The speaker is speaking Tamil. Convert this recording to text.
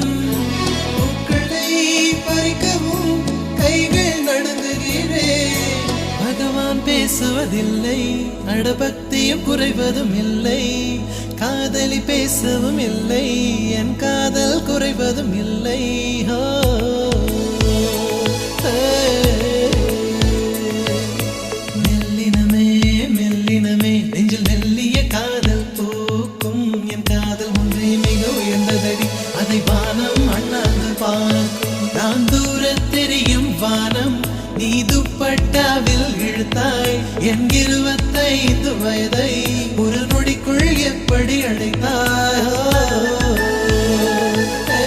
முருகன் பூக்களை பறிக்கவும் கைகள் நடுங்குகிறே. பகவான் பேசுவதில்லை அடபக்தியும் குறைவதும் இல்லை. காதலி பேசவும் இல்லை என் காதல் குறைவதும் இல்லை. ஹோ. காதல் பூக்கும். என் காதல் ஒன்றே மிக உயர்ந்ததடி அதை வா அண்ணாந்து பார்க்கும் நான் தூர தெரியும் வானம் நீ துப்பட்டாவில் இழுத்தாய். என் இருபத்தைந்து வயதை ஒரு நொடிக்குள் எப்படி அடைத்தாய்?